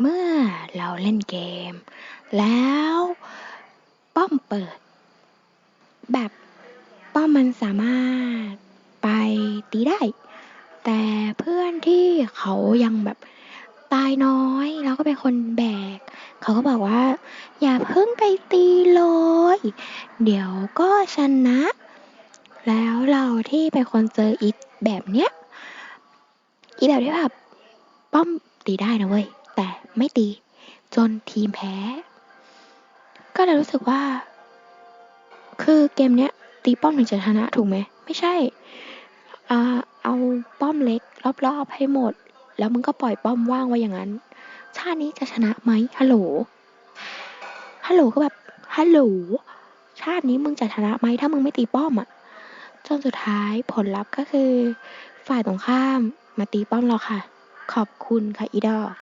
เมื่อเราเล่นเกม แล้วป้อมเปิด แบบป้อมมันสามารถไปตีได้ แต่เพื่อนที่เขายังแบบตายน้อยแล้วก็เป็นคนแบก เขาก็บอกว่า อย่าเพิ่งไปตีเลย เดี๋ยวก็ชนะ แล้วเราที่เป็นคนเจออีแบบเนี้ยอีแบบที่แบบป้อมตีได้นะเว้ย ไม่ตี จนทีมแพ้ ก็เลยรู้สึกว่า คือเกมเนี้ย ตีป้อมถึงจะชนะถูกไหม ไม่ใช่อ่าเอาป้อมเล็ก รอบๆให้หมด แล้วมึงก็ปล่อยป้อมว่างไว้อย่างนั้น ชาตินี้จะชนะไหมฮัลโหลฮัลโหลก็แบบฮัลโหลชาตินี้มึงจะชนะไหมถ้ามึงไม่ตีป้อมอะจนสุดท้ายผลลัพธ์ก็คือ ฝ่ายตรงข้ามมาตีป้อมเราค่ะ ขอบคุณค่ะอีดอ